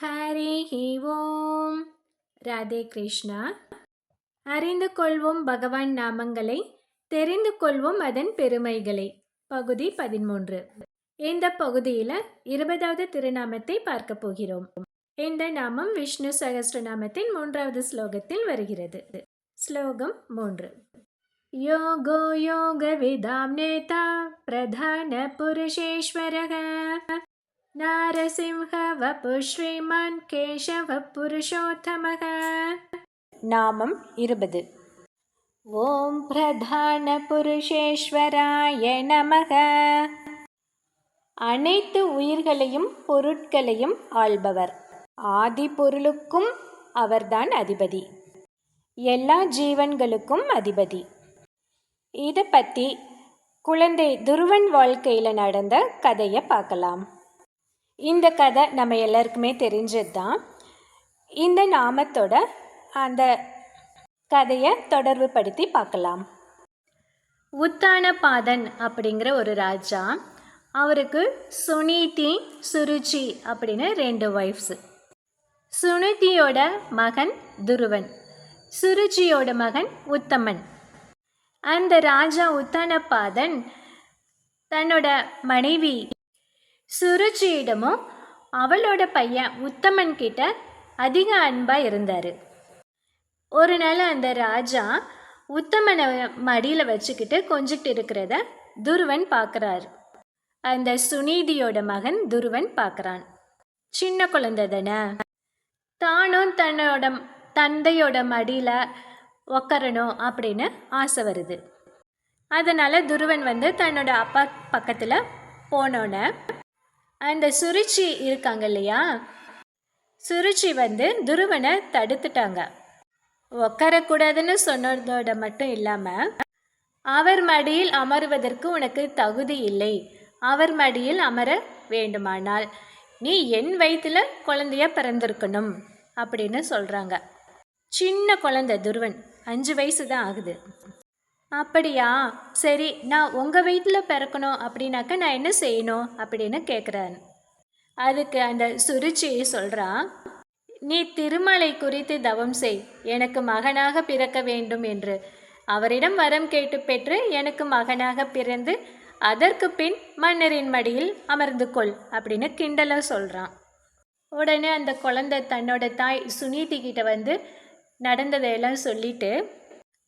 ஹரி ஓம். ராதே கிருஷ்ணா. அறிந்து கொள்வோம் பகவான் நாமங்களை தெரிந்து கொள்வோம் அதன் பெருமைகளை. பகுதி பதிமூன்று இந்த பகுதியில் இருபதாவது திருநாமத்தை பார்க்க போகிறோம். இந்த நாமம் விஷ்ணு சகஸ்ரநாமத்தின் மூன்றாவது ஸ்லோகத்தில் வருகிறது. ஸ்லோகம் மூன்று. யோகோ யோக விதாம் நேதா பிரதான புருஷேஸ்வரக நாரசிம்ஹ வபு ஸ்ரீமான் கேசவ புருஷோத்தமக நாமம் இருபது ஓம் பிரதான புருஷேஸ்வராய நமக அனைத்து உயிர்களையும் பொருட்களையும் ஆள்பவர் ஆதி பொருளுக்கும் அவர்தான் அதிபதி எல்லா ஜீவன்களுக்கும் அதிபதி இதை பற்றி குழந்தை துருவன் வாழ்க்கையில் நடந்த கதையை பார்க்கலாம் இந்த கதை நம்ம எல்லாருக்குமே தெரிஞ்சது தான் இந்த நாமத்தோட அந்த கதையை தொடர்பு படுத்தி பார்க்கலாம். உத்தானபாதன் அப்படிங்கிற ஒரு ராஜா அவருக்கு சுனீதி சுருச்சி அப்படின்னு ரெண்டு ஒய்ஃப்ஸு சுனிதியோட மகன் துருவன் சுருச்சியோட மகன் உத்தமன். அந்த ராஜா உத்தானபாதன் தன்னோட மனைவி சுருச்சியிடமும் அவளோட பையன் உத்தமன் கிட்ட அதிக அன்பாக இருந்தார். ஒரு நாள் அந்த ராஜா உத்தமனை மடியில் வச்சுக்கிட்டு கொஞ்சிட்டு இருக்கிறத துருவன் பார்க்குறாரு அந்த சுனீதியோட மகன் துருவன் பார்க்குறான் சின்ன குழந்தை தானே? தானும் தன்னோட தந்தையோட மடியில் உக்காரணும் அப்படின்னு ஆசை வருது. அதனால் துருவன் வந்து தன்னோட அப்பா பக்கத்தில் போனோன்னே அந்த சுருச்சி இருக்காங்க இல்லையா? சுருச்சி வந்து துருவனை தடுத்துட்டாங்க. உட்காரக்கூடாதுன்னு சொன்னதோட மட்டும் இல்லாமல் அவர் மடியில் அமருவதற்கு உனக்கு தகுதி இல்லை. அவர் மடியில் அமர வேண்டுமானால் நீ என் வயிற்றில் குழந்தைய பிறந்திருக்கணும் அப்படின்னு சொல்கிறாங்க சின்ன குழந்தை துருவன் அஞ்சு வயசு தான் ஆகுது. அப்படியா? சரி நான் உங்கள் வீட்டில் பிறக்கணும் அப்படின்னாக்க நான் என்ன செய்யணும் அப்படின்னு கேட்குறான் அதுக்கு அந்த சுருச்சி சொல்கிறான் நீ திருமலை குறித்து தவம் செய். எனக்கு மகனாக பிறக்க வேண்டும் என்று. அவரிடம் வரம் கேட்டு பெற்று எனக்கு மகனாக பிறந்து அதற்கு பின் மன்னரின் மடியில் அமர்ந்து கொள் அப்படின்னு கிண்டலாக சொல்கிறான் உடனே அந்த குழந்தை தன்னோட தாய் சுனீதி கிட்ட வந்து நடந்ததையெல்லாம் சொல்லிட்டு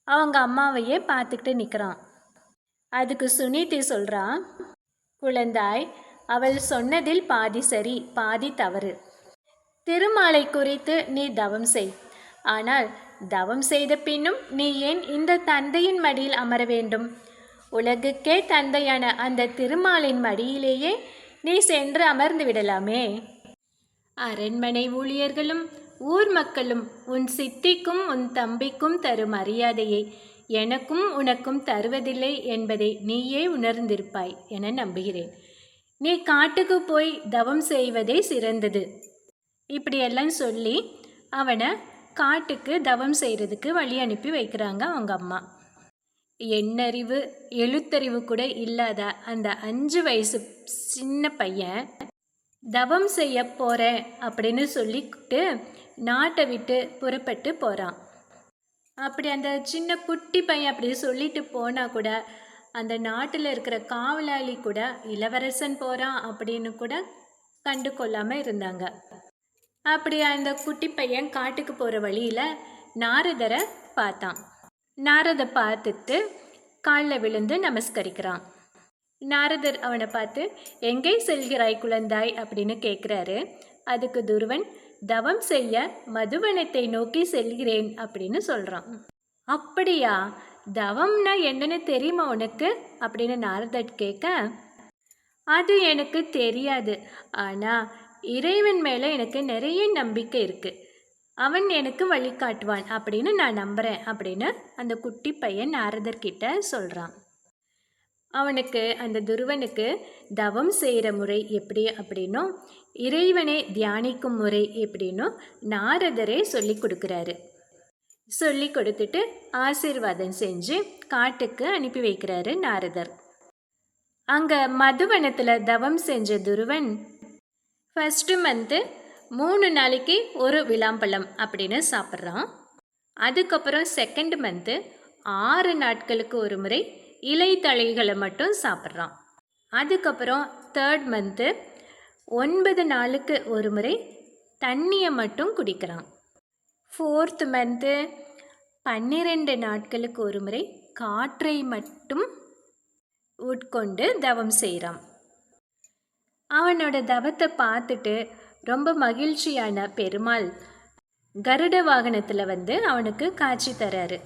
அவங்க அம்மாவையே பார்த்துக்கிட்டு நிற்கிறான் அதுக்கு சுனிதி சொல்கிறான் குழந்தாய் அவள் சொன்னதில் பாதி சரி பாதி தவறு. திருமாலை குறித்து நீ தவம் செய். ஆனால் தவம் செய்த பின்னும் நீ ஏன் இந்த தந்தையின் மடியில் அமர வேண்டும்? உலகுக்கே தந்தையான அந்த திருமாலின் மடியிலேயே நீ சென்று அமர்ந்து விடலாமே. அரண்மனை ஊழியர்களும் ஊர் மக்களும் உன் சித்திக்கும் உன் தம்பிக்கும் தரும் மரியாதையை எனக்கும் உனக்கும் தருவதில்லை என்பதை நீயே உணர்ந்திருப்பாய் என நம்புகிறேன். நீ காட்டுக்கு போய் தவம் செய்வதே சிறந்தது. இப்படியெல்லாம் சொல்லி அவனை காட்டுக்கு தவம் செய்கிறதுக்கு வழி அனுப்பி வைக்கிறாங்க அவங்க அம்மா. எண்ணறிவு எழுத்தறிவு கூட இல்லாத அந்த அஞ்சு வயசு சின்ன பையன் தவம் செய்ய போகிறேன் அப்படின்னு சொல்லிக்கிட்டு நாட்டை விட்டு புறப்பட்டு போகிறான் அப்படி அந்த சின்ன குட்டி பையன் அப்படி சொல்லிட்டு போனால் கூட அந்த நாட்டில் இருக்கிற காவலாளி கூட இளவரசன் போகிறான் அப்படின்னு கூட கண்டு கொள்ளாமல் இருந்தாங்க. அப்படி அந்த குட்டி பையன் காட்டுக்கு போகிற வழியில் நாரதரை பார்த்தான். நாரதை பார்த்துட்டு காலில் விழுந்து நமஸ்கரிக்கிறான். நாரதர் அவனை பார்த்து எங்கே செல்கிறாய் குழந்தாய்? அப்படின்னு கேட்குறாரு அதுக்கு துருவன் தவம் செய்ய மதுவனத்தை நோக்கி செல்கிறேன் அப்படின்னு சொல்கிறான் அப்படியா? தவம்னா என்னன்னு தெரியுமா உனக்கு? அப்படின்னு நாரதட் கேட்க அது எனக்கு தெரியாது. ஆனால் இறைவன் மேலே எனக்கு நிறைய நம்பிக்கை இருக்குது அவன் எனக்கு வழிகாட்டுவான் அப்படின்னு நான் நம்புகிறேன் அப்படின்னு அந்த குட்டி பையன் நாரதர்கிட்ட சொல்கிறான் அவனுக்கு அந்த துருவனுக்கு தவம் செய்கிற முறை எப்படி அப்படின்னும் இறைவனை தியானிக்கும் முறை எப்படின்னும் நாரதரே சொல்லி கொடுக்குறாரு. சொல்லி கொடுத்துட்டு ஆசீர்வாதம் செஞ்சு காட்டுக்கு அனுப்பி வைக்கிறாரு நாரதர். அங்கே மதுவனத்தில் தவம் செஞ்ச துருவன் ஃபஸ்ட்டு மந்த்து மூணு நாளைக்கு ஒரு விளாம்பழம் அப்படின்னு சாப்பிட்றான். அதுக்கப்புறம் செகண்ட் மந்த்து ஆறு நாட்களுக்கு ஒரு முறை இலைத்தழைகளை மட்டும் சாப்பிட்றான். அதுக்கப்புறம் தேர்ட் மந்த்து ஒன்பது நாளுக்கு ஒரு முறை தண்ணியை மட்டும் குடிக்கிறான். ஃபோர்த் மந்த்து பன்னிரெண்டு நாட்களுக்கு ஒரு முறை காற்றை மட்டும் உட்கொண்டு தவம் செய்கிறான். அவனோட தவத்தை பார்த்துட்டு ரொம்ப மகிழ்ச்சியான பெருமாள் கருட வாகனத்தில் வந்து அவனுக்கு காட்சி தராரு.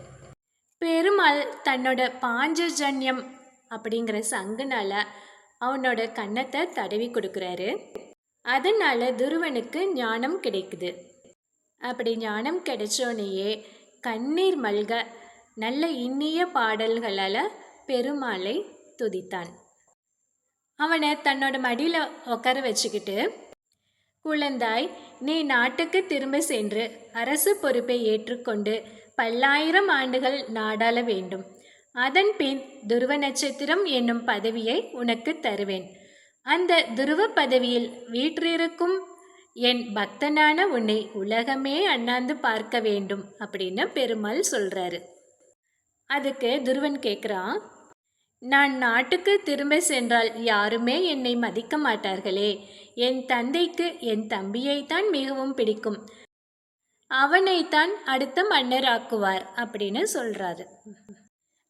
பெருமாள் தன்னோட பாஞ்சஜன்யம் அப்படிங்கிற சங்குனால அவனோட கன்னத்தை தடவி கொடுக்குறாரு. அதனால துருவனுக்கு ஞானம் கிடைக்குது. அப்படி ஞானம் கிடைச்சோனையே கண்ணீர் மல்க நல்ல இன்னிய பாடல்களால் பெருமாளை துதித்தான். அவனை தன்னோட மடியில் உட்கார வச்சுக்கிட்டு குழந்தாய் நீ நாட்டுக்கு திரும்ப சென்று அரசு பொறுப்பை ஏற்றுக்கொண்டு பல்லாயிரம் ஆண்டுகள் நாடாள வேண்டும். அதன் பின் துருவ நட்சத்திரம் என்னும் பதவியை உனக்கு தருவேன். அந்த துருவ பதவியில் வீற்றிருக்கும் என் பக்தனான உன்னை உலகமே அண்ணாந்து பார்க்க வேண்டும் அப்படின்னு பெருமாள் சொல்றாரு. அதுக்கு துருவன் கேட்குறான் நான் நாட்டுக்கு திரும்ப சென்றால் யாருமே என்னை மதிக்க மாட்டார்களே. என் தந்தைக்கு என் தம்பியைத்தான் மிகவும் பிடிக்கும். அவனைத்தான் அடுத்த மன்னராக்குவார் அப்படின்னு சொல்றாரு.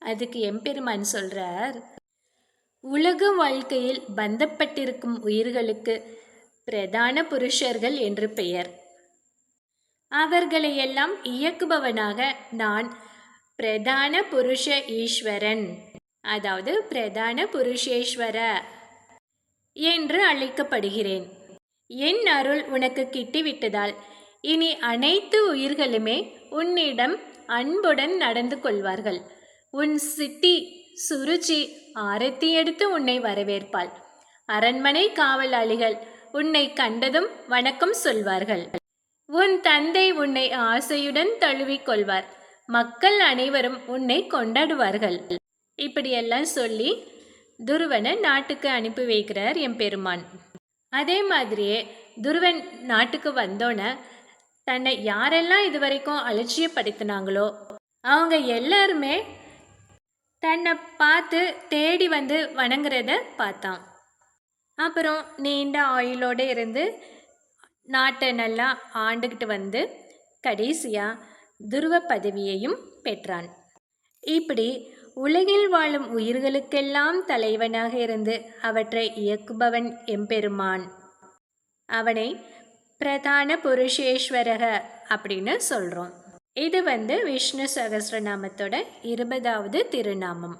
அதுக்கு எம்பெருமான் சொல்றார் உலக வாழ்க்கையில் பந்தப்பட்டிருக்கும் உயிர்களுக்கு பிரதான புருஷர்கள் என்று பெயர். அவர்களையெல்லாம் இயக்குபவனாக நான் பிரதான புருஷ ஈஸ்வரன் அதாவது பிரதான புருஷேஸ்வர என்று அழைக்கப்படுகிறேன். என் அருள் உனக்கு கிட்டிவிட்டதால் இனி அனைத்து உயிர்களுமே உன்னிடம் அன்புடன் நடந்து கொள்வார்கள். உன் சித்தி சுருச்சி ஆரத்தி எடுத்து உன்னை வரவேற்பாள். அரண்மனை காவலாளிகள் உன்னை கண்டதும் வணக்கம் சொல்வார்கள். உன் தந்தை உன்னை ஆசையுடன் தழுவிக் கொள்வார். மக்கள் அனைவரும் உன்னை கொண்டாடுவார்கள். இப்படியெல்லாம் சொல்லி துருவனை நாட்டுக்கு அனுப்பி வைக்கிறார் என் பெருமான் அதே மாதிரியே துருவன் நாட்டுக்கு வந்தோன்னே தன்னை யாரெல்லாம் இது வரைக்கும் அலட்சியப்படுத்தினாங்களோ அவங்க எல்லாருமே தன்னை பார்த்து தேடி வந்து வணங்குறத பார்த்தான். அப்புறம் நீண்ட ஆயுளோடு இருந்து நாட்டை நல்லா ஆண்டுக்கிட்டு வந்து கடைசியாக துருவ பதவியையும் பெற்றான். இப்படி உலகில் வாழும் உயிர்களுக்கெல்லாம் தலைவனாக இருந்து அவற்றை இயக்குபவன் எம்பெருமான். அவனை பிரதான புருஷேஸ்வரக அப்படின்னு சொல்கிறோம் இது வந்து விஷ்ணு சகசிரநாமத்தோட இருபதாவது திருநாமம்.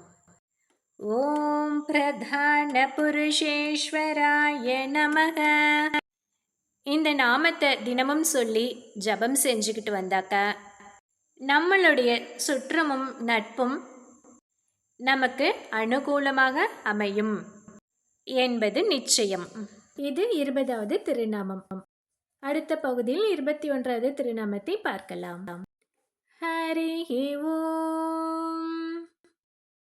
ஓம் பிரதான புருஷேஸ்வராய நமக. இந்த நாமத்தை தினமும் சொல்லி ஜபம் செஞ்சுக்கிட்டு வந்தாக்க நம்மளுடைய சுற்றமும் நட்பும் நமக்கு அனுகூலமாக அமையும் என்பது நிச்சயம். இது இருபதாவது திருநாமம். அடுத்த பகுதியில் இருபத்தி ஒன்றாவது திருநாமத்தை பார்க்கலாம். ஹரி ஓ